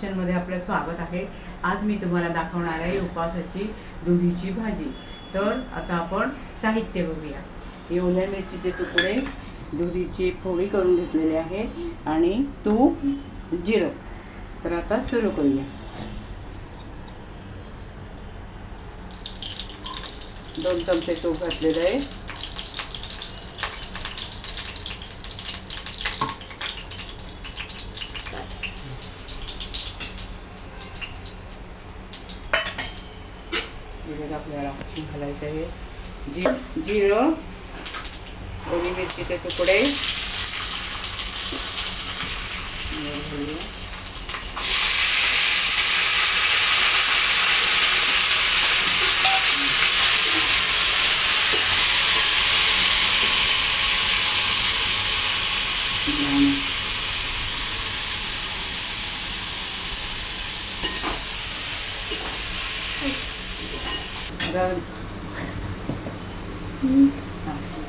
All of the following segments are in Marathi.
किचनमध्ये आपलं स्वागत आहे. आज मी तुम्हाला दाखवणार आहे उपवासाची दुधीची भाजी. तर आता आपण साहित्य बघूया. एवढ्या मिरचीचे तुकडे दुधीची पोळी करून घेतलेली आहे आणि तूप जिरं तर आता सुरू करूया. दोन चमचे तूप घातलेलं आहे. जिरं आपल्याला घालायचं आहे. जि जिरं ओली मिरचीचे तुकडे.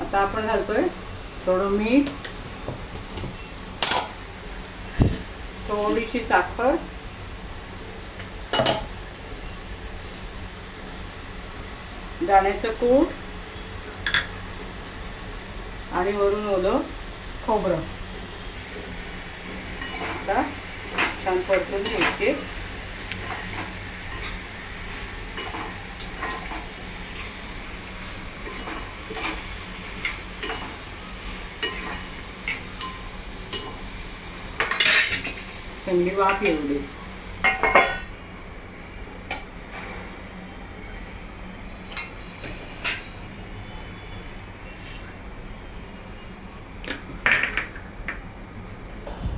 आता आपण घालतोय थोडं मीठ थोडीशी साखर दाण्याचं कूट आणि वरून ओलं खोबरं. आता छान परतून घ्यायचे. चांगली वाफ येऊ दे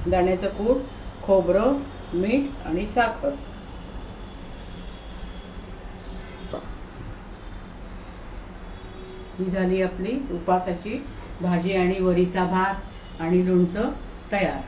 दाण्याचं कूट खोबरं मीठ आणि साखर. ही झाली आपली उपासाची भाजी आणि वरीचा भात आणि लोणचं तयार.